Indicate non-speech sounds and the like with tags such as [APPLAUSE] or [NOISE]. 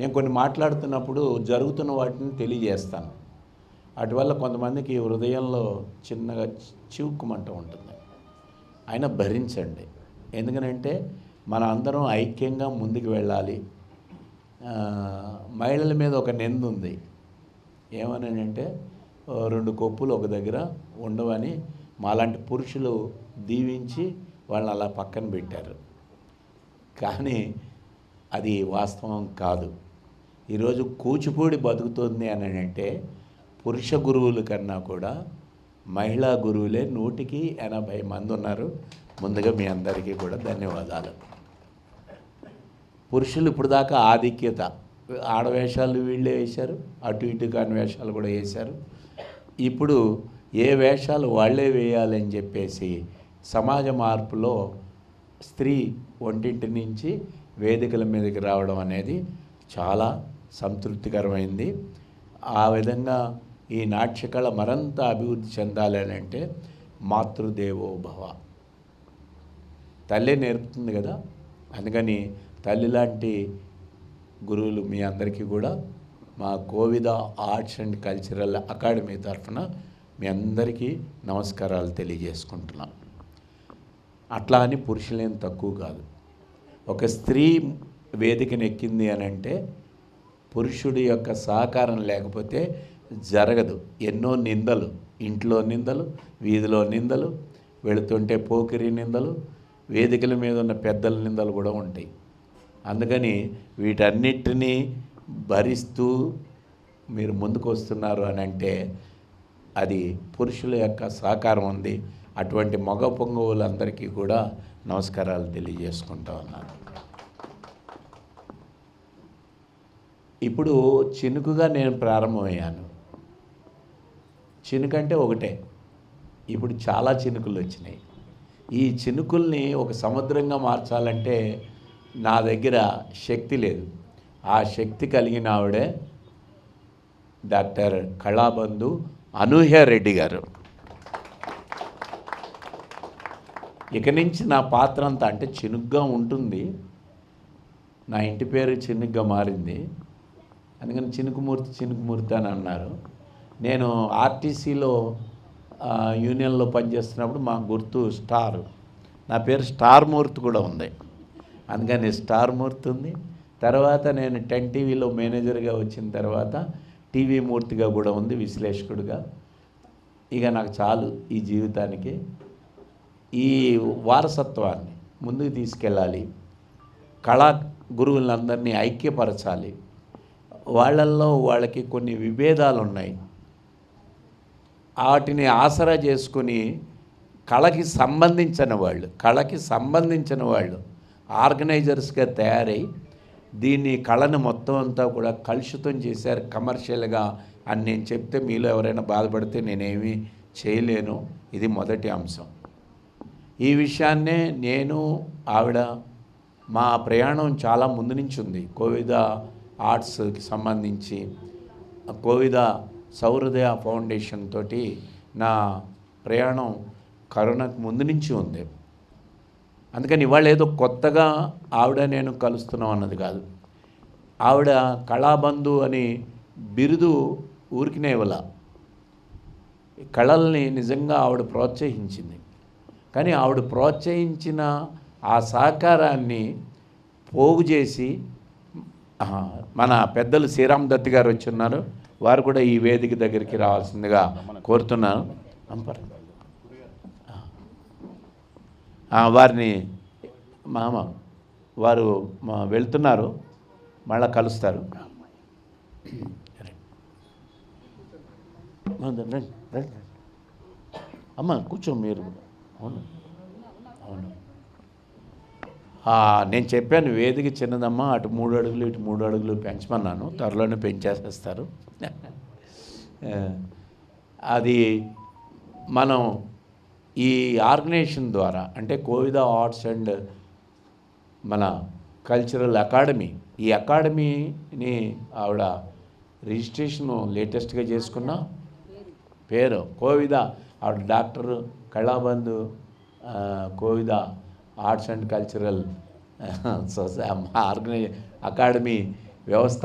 నేను కొన్ని మాట్లాడుతున్నప్పుడు జరుగుతున్న వాటిని తెలియజేస్తాను. అటువల్ల కొంతమందికి హృదయంలో చిన్నగా చివుక్కుమంట ఉంటుంది. అయినా భరించండి. ఎందుకనంటే మన అందరం ఐక్యంగా ముందుకు వెళ్ళాలి. మహిళల మీద ఒక నింద ఉంది. ఏమని అంటే రెండు కొప్పులు ఒక దగ్గర ఉండవని మాలాంటి పురుషులు దీవించి వాళ్ళని అలా పక్కన పెట్టారు. కానీ అది వాస్తవం కాదు. ఈరోజు కూచిపూడి బతుకుతుంది అని అంటే పురుష గురువుల కన్నా కూడా మహిళా గురువులే నూటికి ఎనభై మంది ఉన్నారు. ముందుగా మీ అందరికీ కూడా ధన్యవాదాలు. పురుషులు ఇప్పుడు దాకా ఆధిక్యత ఆడవేషాలు వీళ్ళే వేశారు అటు ఇటు కాని వేషాలు కూడా వేశారు. ఇప్పుడు ఏ వేషాలు వాళ్ళే వేయాలని చెప్పేసి సమాజ మార్పులో స్త్రీ ఒంటింటి నుంచి వేదికల మీదకి రావడం అనేది చాలా సంతృప్తికరమైంది. ఆ విధంగా ఈ నాట్యకళ మరంత అభివృద్ధి చెందాలి అని అంటే మాతృదేవో భవ. తల్లి నేర్పుతుంది కదా. అందుకని తల్లి లాంటి గురువులు మీ అందరికీ కూడా మా Kovida arts and cultural academy తరఫున మీ అందరికీ నమస్కారాలు తెలియజేసుకుంటున్నాం. అట్లా అని పురుషులేం తక్కువ కాదు. ఒక స్త్రీ వేదికను ఎక్కింది అని అంటే పురుషుడి యొక్క సహకారం లేకపోతే జరగదు. ఎన్నో నిందలు ఇంట్లో నిందలు వీధిలో నిందలు వెళుతుంటే పోకిరి నిందలు వేదికల మీద ఉన్న పెద్దల నిందలు కూడా ఉంటాయి. అందుకని వీటన్నిటినీ భరిస్తూ మీరు ముందుకు వస్తున్నారు అని అంటే అది పురుషుల యొక్క సహకారం ఉంది. అటువంటి మగ పొంగవులందరికీ కూడా నమస్కారాలు తెలియజేసుకుంటా ఉన్నాను. ఇప్పుడు చినుకుగా నేను ప్రారంభమయ్యాను. చినుకంటే ఒకటే. ఇప్పుడు చాలా చినుకులు వచ్చినాయి. ఈ చినుకుల్ని ఒక సముద్రంగా మార్చాలంటే నా దగ్గర శక్తి లేదు. ఆ శక్తి కలిగిన ఆవిడే డాక్టర్ కళాబంధు అనూహ్య రెడ్డి గారు. ఇక నుంచి నా పాత్ర అంతా అంటే చినుగ్గా ఉంటుంది. నా ఇంటి పేరు చినుగ్గా మారింది. అందుకని చినుకుమూర్తి చినుకుమూర్తి అని అన్నారు. నేను ఆర్టీసీలో యూనియన్లో పనిచేస్తున్నప్పుడు మా గుర్తు స్టార్. నా పేరు స్టార్ మూర్తి కూడా ఉంది. అందుకని స్టార్ మూర్తి ఉంది. తర్వాత నేను టెన్ టీవీలో మేనేజర్గా వచ్చిన తర్వాత టీవీ మూర్తిగా కూడా ఉంది విశ్లేషకుడిగా. ఇక నాకు చాలు ఈ జీవితానికి. ఈ వారసత్వాన్ని ముందుకు తీసుకెళ్ళాలి. కళా గురువులందరినీ ఐక్యపరచాలి. వాళ్ళల్లో వాళ్ళకి కొన్ని విభేదాలు ఉన్నాయి వాటిని ఆసరా చేసుకొని కళకి సంబంధించిన వాళ్ళు కళకి సంబంధించిన వాళ్ళు ఆర్గనైజర్స్గా తయారై దీన్ని కళను మొత్తం అంతా కూడా కలుషితం చేశారు కమర్షియల్గా అని నేను చెప్తే మీలో ఎవరైనా బాధపడితే నేనేమి చేయలేను. ఇది మొదటి అంశం. ఈ విషయాన్నే నేను ఆవిడ మా ప్రయాణం చాలా ముందు నుంచి ఉంది. కోవిద ఆర్ట్స్కి సంబంధించి కోవిద సౌహృదయ ఫౌండేషన్ తోటి నా ప్రయాణం కరోనాకు ముందు నుంచి ఉంది. అందుకని ఇవాళ ఏదో కొత్తగా ఆవిడ నేను కలుస్తున్నాం అన్నది కాదు. ఆవిడ కళాబంధు అని బిరుదు ఊరికినే ఇవ్వాల. కళల్ని నిజంగా ఆవిడ ప్రోత్సహించింది. కానీ ఆవిడ ప్రోత్సహించిన ఆ సహకారాన్ని పోగు చేసి మన పెద్దలు శ్రీరామ్ దత్ గారు వచ్చి ఉన్నారు. వారు కూడా ఈ వేదిక దగ్గరికి రావాల్సిందిగా కోరుతున్నాను. వారిని మామ వారు మా వెళ్తున్నారు. మళ్ళా కలుస్తారు. రండి రండి. అమ్మ కూర్చో మీరు. అవును. నేను చెప్పాను వేదిక చిన్నదమ్మా అటు మూడు అడుగులు ఇటు మూడు అడుగులు పెంచమన్నాను. త్వరలోనే పెంచేసేస్తారు. [LAUGHS] అది మనం ఈ ఆర్గనైజేషన్ ద్వారా అంటే కోవిద ఆర్ట్స్ అండ్ మన కల్చరల్ అకాడమీ ఈ అకాడమీని ఆవిడ రిజిస్ట్రేషన్ లేటెస్ట్గా చేసుకున్న పేరు కోవిద. ఆవిడ doctor Kalabandhu Kovida arts and cultural సొసై ఆర్గనై అకాడమీ వ్యవస్థ